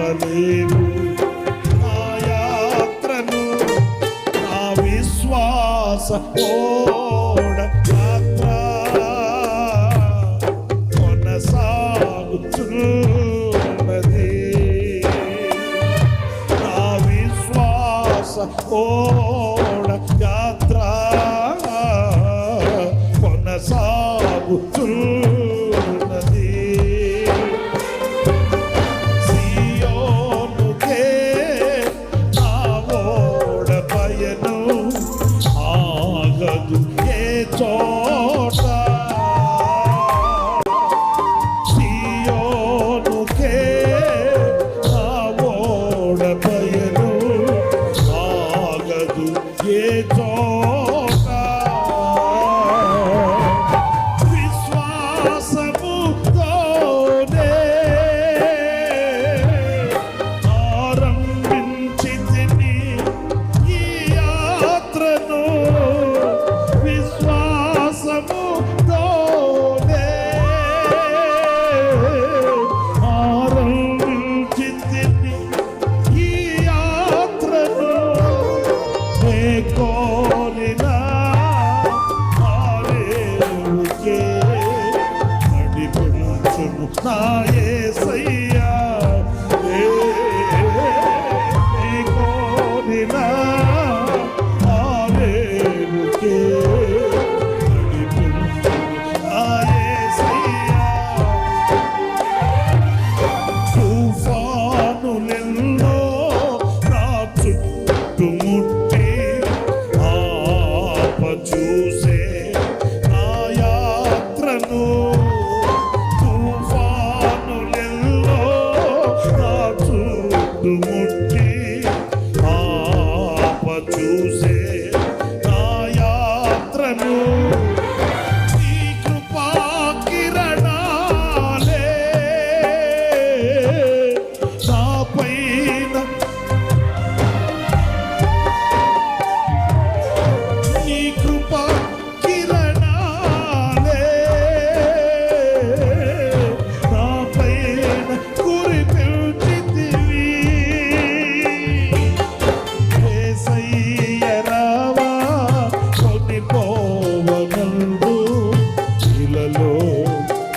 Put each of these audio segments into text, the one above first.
మరువలేవు నా యాత్రను నా విశ్వాస ఓడ యాత్ర కొనసాగుతున్నది. నా విశ్వాస retorno. 나의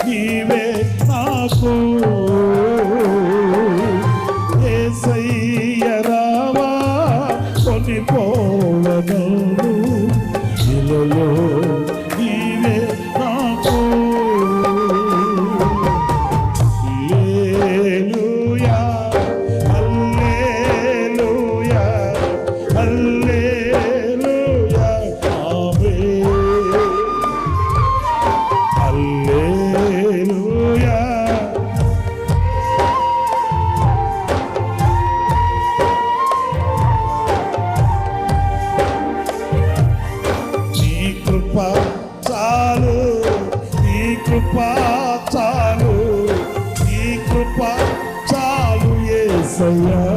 నీవే నాకు. ఏసయ్య రావా కొనిపోవగను నిలలో Messiah.